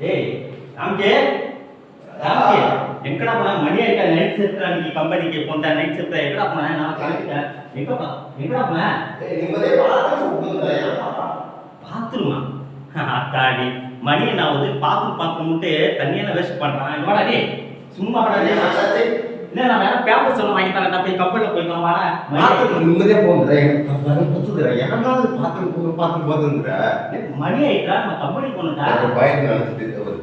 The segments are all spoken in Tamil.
ஏய் ராம்கே? ராம்கே எங்கடா போன? மணி ஆயிட்டா நைட் ஷிஃப்ட் அன்னைக்கு கம்பெனிக்கு போன நைட் ஷிஃப்ட் எங்கடா போன? நான் கிளம்பிட்டேன். எங்க போன எங்கடா போன? ஏய், நிம்மதியா பாத்ரூம் கூப்பிட்டு ஏன்ப்பா? பாத்ரூமா அத்தாடி மணி என்ன ஆகுது பாத்ரூம் பாத்ரூம்ட்டு தண்ணியெல்லாம் வேஸ்ட் பண்றான். இங்க வாடா டேய். சும்மா நான் வேற பேப்பர் சொல்ல வாங்கி தரேன் போய் கம்பெனில போய்க்கலாம் வாடா பாத்ரூம் நிம்மதியா போகுதுடா. எனக்கு ப- குத்துதுடா. ஏன்டா இது பாத்ரூம் போ- பாத்ரூம் போகுதுங்கிற? மணி ஆயிட்டா நான் கம்பெனி எனக்கு பயந்து நினைச்சிட்டு அவரு.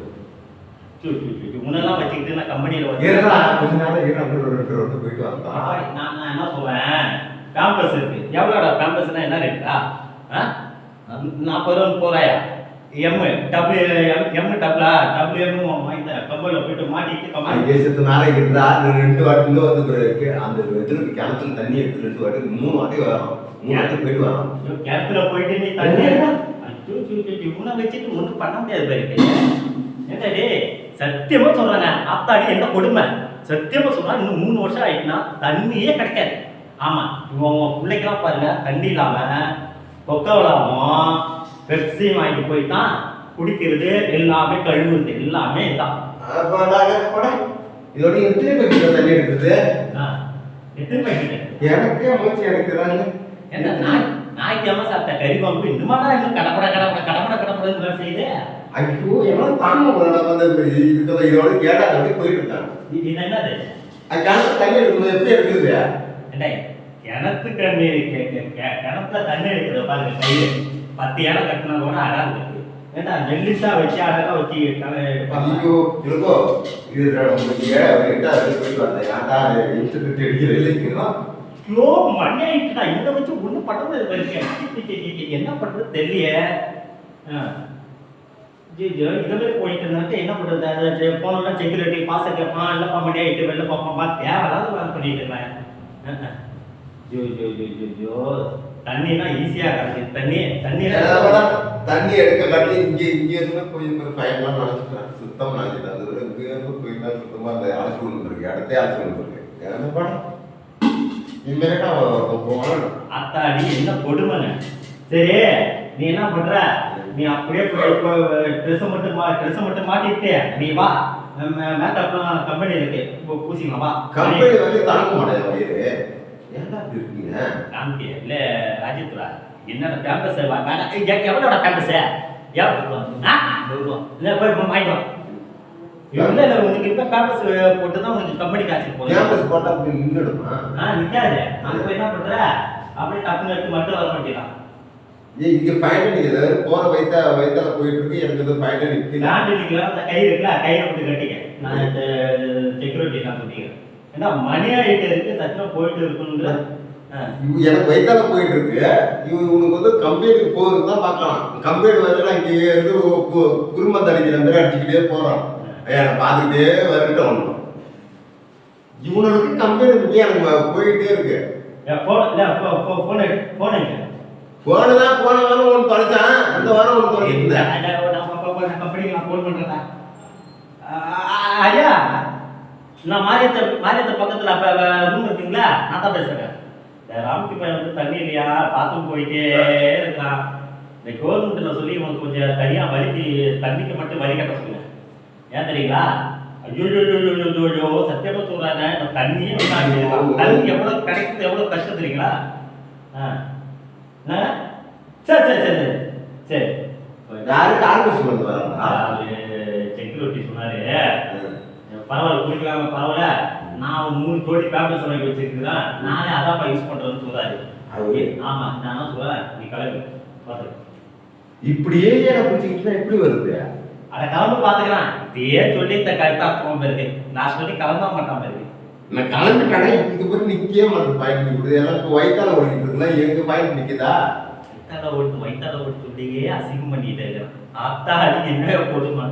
உன்னெல்லாம் வச்சுக்கிட்டு நான் கம்பெனியில இருடா, கொஞ்ச நாள் போயிட்டு வந்தான். நான் நான் என்ன சொல்றேன் பேம்பஸ் இருக்கு எவ்வளோடா பேம்பஸ்னா என்ன ரேட்டா நாற்பது ரூபா போறாயா எம் டபுள் எம் டபுளா டபுள் எம் வாங்கி கம்பெனியில் போயிட்டு கம்பெனி அங்கே செத்து நாளைக்கு இருந்தா இந்த ரெண்டு வாட்டி இன்னும் வந்து பிறகு அந்த இதுல கிணத்துல தண்ணி எடுத்து ரெண்டு வாட்டி மூணு வாட்டி வரும். மூணு வாட்டி போயிட்டு வரோம். கிணத்துல போயிட்டு நீ தண்ணி இவனை வச்சுட்டு ஒன்றும் பண்ண முடியாது பாரு என்ன டேய் சத்தியமா சொல்றேங்க அத்தாடி என்ன கொடுமை? சத்தியமா சொல்றேன் இன்னும் மூணு வருஷம் ஆயிட்டுனா தண்ணியே கிடைக்காது. ஆமா உன் பிள்ளைக்கெல்லாம் பாருங்க தண்ணி இல்லாம கொக்கவலாமும் பெப்சி வாங்கி போய் தான் குடிக்கிறது எல்லாமே கழுவுறது எல்லாமே இதான். இதோட எத்தனை பேருக்கு தண்ணி எடுக்குது ஆ, எத்தனை பாக்கெட்டு எனக்கே மூச்சு எடுக்கிறாங்க. என்ன நாய் நாய்க்காம சாப்பிட்ட கறி குழம்பு இன்னுமாடா இன்னும் கடப்பட கடப்பட கடப்பட கடப்படன்னு செய்யுது? ஐயோ எவ்வளவு தாங்க வந்து இதுக்கு இதோட கேட்டா அப்படியே போயிட்டு இருக்காங்க இது இது என்னது? அது கிணத்து தண்ணி எடுக்கும்போது எப்படி எடுக்குது ஏண்டா, கிணத்து தண்ணி கிணத்துல தண்ணி எடுக்கிறது பாருங்க கையில. பத்து இலை கட்டினா கூட அடாது ஏண்டா ஜெல்லிஸா வச்சு அழகா வச்சு ஐயோ இருக்கோ இது உங்களுக்கு ஏட்டா போயிட்டு வந்தேன் ஏன்டா இன்ஸ்டியூட் அடிக்கிற இல்லைங்களா ஐயோ மணி ஆயிட்டுடா இதை வச்சு ஒண்ணும் பண்ண முடியாது பாருங்க என்ன பண்றது தெரியல ஜிஜோ இதுவே போயிட்டு இருந்தாக்க என்ன பண்றது? அது போனோம்னா செக்யூரிட்டி பாச கேட்பான் இல்லப்பா மணி ஆயிட்டு வெளில பார்ப்பாப்பா தேவையில்லாத பண்ணிட்டு இருக்கேன். ஜோ ஜோ ஜோ ஜோ ஜோ. தண்ணினா ஈஸியா கிடைக்குது தண்ணி தண்ணி தண்ணி எடுக்க காட்டி இங்க இங்க இருந்து போய் ஃபைன்லாம் நினைச்சிட்டேன் சுத்தம் நினைச்சிட்டேன் அது இங்க இருந்து போயிட்டா சுத்தமா அந்த அரசு ஒன்று இருக்கு இடத்தே அரசு ஒன்று இருக்கு என்ன படம் இனிமேட்டா போகணும்? அத்தாடி என்ன கொடுமைங்க? சரி நீ என்ன பண்ற? நீ அப்படியே ட்ரெஸ் மட்டும் ட்ரெஸ் மட்டும் மாட்டிட்டு நீ வா. மேக்கப்லாம் கம்பெனி இருக்கு. பூசிக்கலாம் வா. கம்பெனி வந்து தாங்க மாட்டேன் ஏன்டா இப்படி இருக்கீங்க காமிக்க இல்ல ராஜேந்திரா என்னோட பேம்பஸ் வேணாம். எவ்வளோட பேம்பஸ் இல்லை போய் வா. இல்லை இல்லை உனக்கு இருக்க பேம்பஸ் போட்டு தான் உனக்கு கம்பெனி காய்ச்சி போகணும் கேம்பஸ் போட்டா அப்படி நின்றுடுமா? ஆ போய் என்ன பண்ற? அப்படியே எடுத்து மட்டும் வர மாட்டேங்கிறான் ஏ இங்க பயணம் நிக்குது போற வயித்தால போயிட்டு இருக்கு எனக்கு இது நிக்குது லாண்டு நிக்கலாம் அந்த கயிறு இருக்குல்ல கயிறை போட்டு கட்டிக்க நான் செக்யூரிட்டி நான் கட்டிக்கிறேன் ஏன்னா மணி ஆகிட்டு இருக்கு சத்தியம் போயிட்டு இருக்குன்ற எனக்கு வயித்தால போயிட்டு இருக்கு. இவன் உனக்கு வந்து கம்பெனிக்கு போகிறது தான் பார்க்கலாம். கம்பெனி வரலாம் இங்கே இருந்து குடும்பம் தடிக்கிற மாதிரி அடிச்சுக்கிட்டே போறான். என்னை பார்த்துக்கிட்டே வரட்டும் இவனுக்கு கம்பெனி பற்றி எனக்கு போயிட்டே இருக்கு. ஏ, phone- இல்ல, pho- pho- phone எடு, phone எடு. போன தான் போன வாரம் ஒன்று தொலைச்சான் இந்த வாரம் ஒன்று தொலைச்சிருந்தேன். அட, நான் ப- ப- ப- company-க்கு நான் phone பண்றேன்டா. ஆ, ஆ, ஐயா. நான் மாரியத்த மாரியத்த பக்கத்துல அப்ப ரூம் இருக்குங்களா? நான் தான் பேசுறேன். இந்த ராம்கி பையன் வந்து தண்ணி இல்லையா? பாத்ரூம் போயிட்டே இருக்கான். இந்த கவர்மெண்ட்ல சொல்லி உனக்கு கொஞ்சம் தனியா வலிக்கு தண்ணிக்கு மட்டும் வரி கட்ட சொல்லுங்க. ஏன் தெரியுங்களா? ஐயோ ஐயோ, ஐயோ, ஐயோ, ஐயோ, ஐயோ, சத்தியமா சொல்றாங்க. இந்த தண்ணியே. தண்ணி எவ்வளவு கிடைக்கிறது எவ்வளவு கஷ்டம் தெரியுங்களா? ஆ. சரி சரி சரி சரி. சரி. யாரு கார்பஸ் வந்து வராங்களா? செக்யூரிட்டி சொன்னாரு. பரவாயில்ல குடிக்கலாம பரவாயில்ல. நான் ஒரு மூணு கோடி பேப்பர்ஸ் வாங்கி வச்சிருக்கிறேன் நானே அதான் யூஸ் பண்றேன்னு சொல்றாரு. அவரு ஆமா நான் சொல்றேன்? நீ கிளம்பு. பார்த்து இப்படியே எனக்கு பிடிச்சிக்கிட்டுனா எப்படி வருது? அதை கிளம்பு பாத்துக்கலாம். இதே சொல்லி இந்த கருத்தாக்கம் இருக்கு நான் சொல்லி கிளம்ப மாட்டாம இருக்கு நான் கிளம்பிட்டேனே இதுக்கு பிறகு நிக்கவே மாட்டேன். பாயிண்ட் நிற்குது எனக்கு வயிற்றால ஓடிக்கிட்டு இருக்குல்ல எங்க பாயிண்ட் நிக்குதா? வயிற்றால ஓட்டு வயிற்றால ஓட்டு சொல்லியே அசிங்கம் பண்ணிட்டு இருக்கிறேன். அத்தாடி என்ன கொடுமா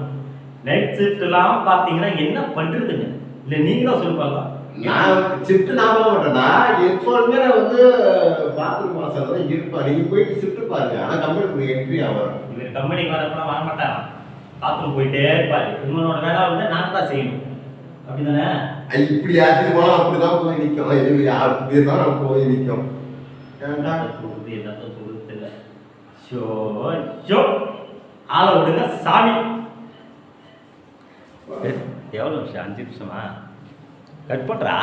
நைட் ஷிஃப்ட் எல்லாம் பாத்தீங்கன்னா என்ன பண்றதுங்க? இல்ல நீங்களும் சொல்லுவாங்க நான் ஷிஃப்ட் நான் போக எப்போதுமே நான் வந்து பாத்ரூம் மாசம் தான் இருப்பேன் நீங்க போயிட்டு ஷிஃப்ட் பாருங்க. ஆனா கம்பெனி என்ட்ரி ஆகிறேன் இவர் கம்பெனிக்கு வரப்பெல்லாம் வர மாட்டாராம் பாத்ரூம் போயிட்டே இருப்பாரு. இவனோட வேலை வந்து நான் தான் செய்யணும். அப்படிதானே? இப்படி ஆச்சு போனா அப்படிதான் போய் நிற்கும் இது அப்படி தான் நான் போய் நிற்கும் ஏன்டா என்னத்த ஷோ ஷோ ஆளை விடுங்க சாமி. எவ்வளோ நிமிஷம்? அஞ்சு நிமிஷமா? கட் பண்ணுறா